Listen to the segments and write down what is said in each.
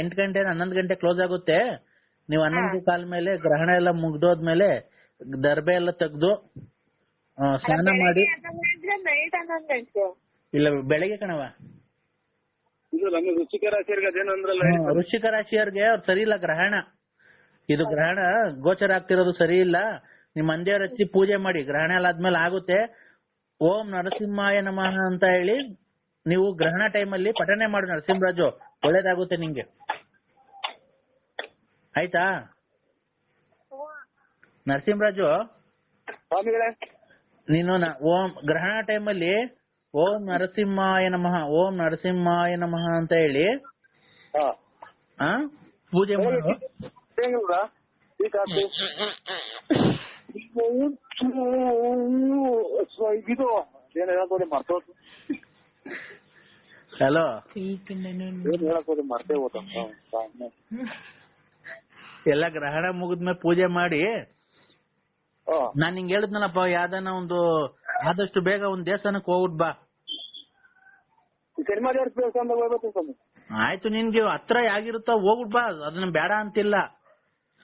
ಎಂಟು ಗಂಟೆ ಹನ್ನೊಂದು ಗಂಟೆ ಕ್ಲೋಸ್ ಆಗುತ್ತೆ. ನೀವು ಹನ್ನೊಂದು ಕಾಲ ಮೇಲೆ ಗ್ರಹಣ ಎಲ್ಲ ಮುಗ್ದೋದ್ಮೇಲೆ ದರ್ಬೆ ಎಲ್ಲ ತೆಗ್ದು ಸ್ನಾನ ಮಾಡಿ. ನೈಟ್ ಹನ್ನೊಂದು ಗಂಟೆ. ಇಲ್ಲ ಬೆಳಗ್ಗೆ ಕಣವ ರುಚಿಕ ರಾಶಿಯರ್ಗೆ ವೃಶ್ಚಿಕ ರಾಶಿಯವ್ರಿಗೆ ಅವ್ರು ಸರಿ ಇಲ್ಲ ಗ್ರಹಣ. ಇದು ಗ್ರಹಣ ಗೋಚರ ಆಗ್ತಿರೋದು ಸರಿ ಇಲ್ಲ. ನಿಮ್ ಮಂದಿಯವ್ರ ಹಚ್ಚಿ ಪೂಜೆ ಮಾಡಿ ಗ್ರಹಣ ಎಲ್ಲ ಆದ್ಮೇಲೆ ಆಗುತ್ತೆ. ಓಂ ನರಸಿಂಹಾಯ ನಮಃ ಅಂತ ಹೇಳಿ ನೀವು ಗ್ರಹಣ ಟೈಮಲ್ಲಿ ಪಠನೆ ಮಾಡು ನರಸಿಂಹರಾಜು ಒಳ್ಳೇದಾಗುತ್ತೆ ನಿಂಗೆ ಆಯ್ತಾ ನರಸಿಂಹರಾಜು ಸ್ವಾಮಿಗಳೇ ನೀನು ಓಂ ಗ್ರಹಣ ಟೈಮಲ್ಲಿ ಓಂ ನರಸಿಂಹಾಯ ನಮಃ ಓಂ ನರಸಿಂಹಾಯ ನಮಃ ಅಂತ ಹೇಳಿ ಪೂಜೆ ಮಾಡು ಇದು ಏನ್ ಹೇಳಕ್ ಹೋದೆ ಮರ್ತೋತು ಹಲೋ ಏನ್ ಹೇಳಕ್ ಹೋದೆ ಮರ್ತೇ ಹೋದ ಎಲ್ಲ ಗ್ರಹಣ ಮುಗಿದ್ಮೇಲೆ ಪೂಜೆ ಮಾಡಿ ಹಾ. ನಾನ್ ನಿಂಗೆ ಹೇಳಿದ್ನಲ್ಲಪ್ಪ ಯಾವ್ದಾನ ಒಂದು ಆದಷ್ಟು ಬೇಗ ಒಂದ್ ದೇವಸ್ಥಾನಕ್ ಹೋಗ್ಬಿಟ್ ಬಾ. ಆಯ್ತು ನಿನ್ಗೆ ಹತ್ರ ಯಾಗಿರುತ್ತೋ ಹೋಗ್ಬಿಟ್ ಬಾ. ಅದನ್ನ ಬೇಡ ಅಂತಿಲ್ಲ.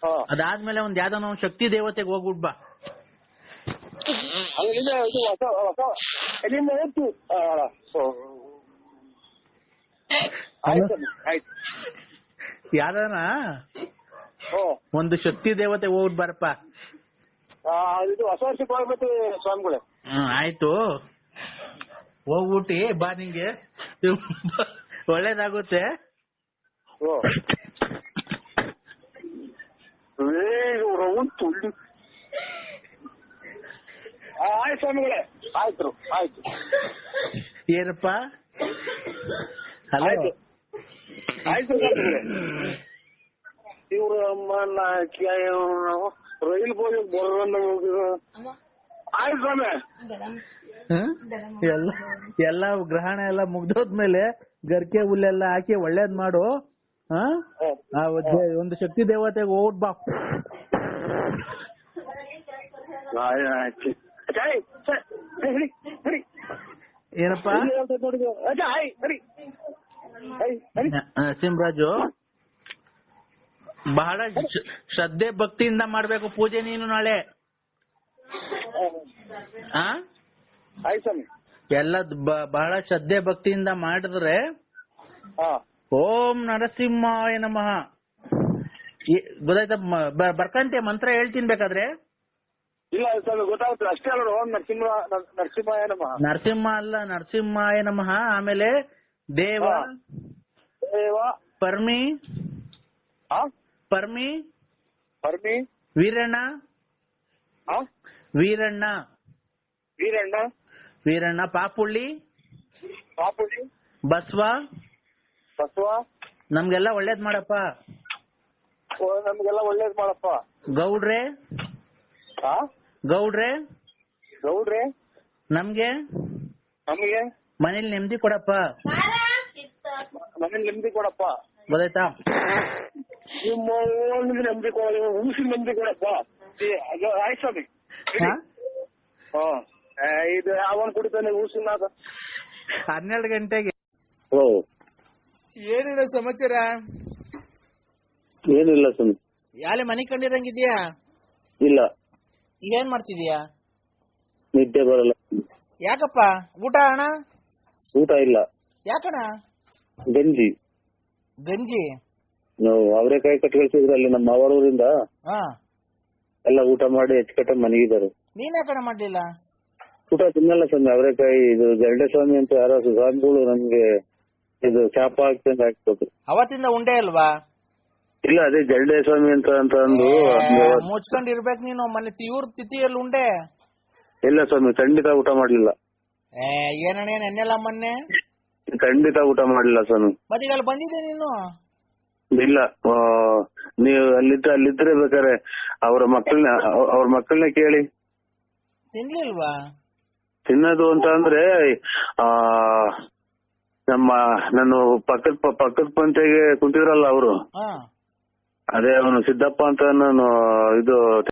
ಹಾ. ಅದಾದ್ಮೇಲೆ ಒಂದ್ ಯಾವ್ದಾನ ಒಂದ್ ಶಕ್ತಿ ದೇವತೆಗೆ ಹೋಗ್ಬಿಟ್ ಬಾ. ಹೊಸ ಹೋ ಒಂದು ಶಕ್ತಿ ದೇವತೆ ಹೋಗ್ಬಿಟ್ ಬರಪ್ಪ. ಇದು ಹೊಸ ವರ್ಷಕ್ಕೆ ಹೋಗ್ಬಿಟ್ಟು ಸ್ವಾಮಿಗಳೇ ಆಯ್ತು. ಹೋಗ್ಬಿಟ್ಟಿ ಬಾ ನಿಂಗೆ. ಒಳ್ಳೇದಾಗುತ್ತೆ. ಆಯ್ತು ಸ್ವಾಮಿಗಳೇ. ಆಯ್ತು ಆಯ್ತು. ಏನಪ್ಪ? ಹಲೋ? ರೈಲ್ ಬೋಗಿ ಬರೋಣ ಆಯ್ತು ಸ್ವಾಮಿ? ಎಲ್ಲ ಎಲ್ಲ ಗ್ರಹಣ ಎಲ್ಲ ಮುಗ್ದೋದ್ಮೇಲೆ ಗರ್ಕೆ ಹುಲ್ಲೆಲ್ಲ ಹಾಕಿ ಒಳ್ಳೇದ್ ಮಾಡು. ಒಂದು ಶಕ್ತಿ ದೇವತೆಗೆ ಓಟ್ ಬಾ. ಏನಪ್ಪ? ನರಸಿಂಹರಾಜು ಬಹಳ ಶ್ರ- ಶ್ರದ್ಧೆ ಭಕ್ತಿಯಿಂದ ಮಾಡ್ಬೇಕು ಪೂಜೆ ನೀನು ನಾಳೆ. ಆ? ಎಲ್ಲ ಬಹಳ ಶ್ರದ್ಧೆ ಭಕ್ತಿಯಿಂದ ಮಾಡಿದ್ರೆ ಓಂ ನರಸಿಂಹಾಯ ನಮಃ. ಗೊತ್ತಾಯ್ತ? ಬರ್ಕಂತೆ ಮಂತ್ರ ಹೇಳ್ತೀನಿ ಬೇಕಾದ್ರೆ. ಇಲ್ಲ ಗೊತ್ತಾಗುತ್ತೆ. ಅಷ್ಟೇ ಅಲ್ಲ ಓಂ ನರಸಿಂಹ ನರಸಿಂಹಾಯ ನಮಃ. ನರಸಿಂಹ ಅಲ್ಲ ನರಸಿಂಹಾಯ ನಮಃ. ಆಮೇಲೆ ದೇವ. ದೇವ. ಪರ್ಮಿ. ಪರ್ಮಿ. ಪರ್ಮಿ. ವೀರಣ್ಣ. ವೀರಣ್ಣ. ವೀರಣ್ಣ. ವೀರಣ್ಣ ಪಾಪುಳ್ಳಿ. ಪಾಪುಳ್ಳಿ. ಬಸವ. ಬಸವ. ನಮ್ಗೆಲ್ಲ ಒಳ್ಳೇದ್ ಮಾಡಪ್ಪ. ಓ, ನಮ್ಗೆಲ್ಲ ಒಳ್ಳೇದ್ ಮಾಡಪ್ಪ. ಗೌಡ್ರೆ. ಗೌಡ್ರೆ. ಗೌಡ್ರೆ. ನಮ್ಗೆ. ನಮಗೆ. ಮನೇಲಿ ನೆಮ್ಮದಿ ಕೊಡಪ್ಪ. ನಮಗೆ ನೆಮ್ಮದಿ ಕೊಡಪ್ಪ. ಗೊತ್ತಾಯ್ತಾ? ನಿಮ್ಮ ಓಣಿಗೆ ನೆಮ್ಮದಿ ಕೊಡ ನೆಮ್ಮದಿ ಕೊಡಪ್ಪ. ಆಯ್ತು ಸ್ವಾಮಿ. ಹಾ? ಹಾ. ಏ, ಇದು ಅವನ್ ಕುಡಿತಾನೆ ಹುಣಸಿನ ಹನ್ನೆರಡು ಗಂಟೆಗೆ. ಓ ಏನಿಲ್ಲ ಸಮಾಚಾರ? ಏನಿಲ್ಲ ಸ್ವಾಮಿ. ಯಾಲೆ ಮನೆ ಕಂಡಿರಂಗಿದ್ಯಾ? ಇಲ್ಲ. ಏನ್ ಮಾಡ್ತಿದ್ಯಾ? ನಿದ್ದೆ ಬರಲ್ಲ. ಯಾಕಪ್ಪ? ಊಟ ಅಣ್ಣ? ಊಟ ಇಲ್ಲ. ಯಾಕಣ್ಣ? ಗಂಜಿ. ಗಂಜಿ? ನಾವು ಅವರೆಕಾಯಿ ಕಟ್ ಕಳ್ಸಿದ್ರು ಅಲ್ಲಿ ನಮ್ಮ ಅವರೂರಿಂದ ಹಾ. ಎಲ್ಲ ಊಟ ಮಾಡಿ ಹೆಚ್ಚುಕಟ್ಟ ಮನೆಗಿದ್ದಾರೆ. ನೀನೇ ಕಡೆ ಮಾಡ್ಲಿಲ್ಲ? ಊಟ ತಿನ್ನಲ್ಲ ಸ್ವಾಮಿ ಅವರೇಕಾಯಿ ಇದು ಜರಡೆ ಸ್ವಾಮಿ ಅಂತ ಯಾರೋ ಸ್ವಾಮಿಗಳು ನಮ್ಗೆ ಇದು ಚಾಪ ಹಾಕ್ತಂತ ಹಾಕ್ಬೇಕು ಅವತ್ತಿಂದ ಉಂಡೆ ಅಲ್ವಾ? ಇಲ್ಲ ಅದೇ ಜರಡೆ ಸ್ವಾಮಿ ಅಂತ ಅಂತ ಅಂದು ಮುಚ್ಕೊಂಡ್ ಇರ್ಬೇಕು ನೀನು ಮನೆ ತೀವ್ರ ತಿಥಿಯಲ್ಲಿ ಉಂಡೆ. ಇಲ್ಲ ಸ್ವಾಮಿ ಖಂಡಿತ ಊಟ ಮಾಡ್ಲಿಲ್ಲ. ಏನಣ್ಣ ನೆನ್ನೆಲ್ಲ ಮೊನ್ನೆ? ಖಂಡಿತ ಊಟ ಮಾಡ್ಲಿಲ್ಲ ಸ್ವಾಮಿ ಅಲ್ಲಿ ಬಂದಿದ್ದೆ ನೀನು? ಇಲ್ಲ ನೀವು ಅಲ್ಲಿದ್ದ ಅಲ್ಲಿದ್ರೆ ಬೇಕಾರೆ ಅವ್ರ ಮಕ್ಕಳನ್ನ ಅವ್ರ ಮಕ್ಕಳನ್ನ ಕೇಳಿ. ತಿನ್ಲಿಲ್ವಾ? ತಿನ್ನೋದು ಅಂತ ಅಂದ್ರೆ ಆ ನಮ್ಮ ನಾನು ಪಕ್ಕದ ಪಕ್ಕದ ಪಂಚಾಯಿಗೆ ಕುಂತಿದ್ರಲ್ಲ ಅವರು. ಅದೇ ಅವನು ಸಿದ್ದಪ್ಪ ಅಂತ ನಾನು ಇದು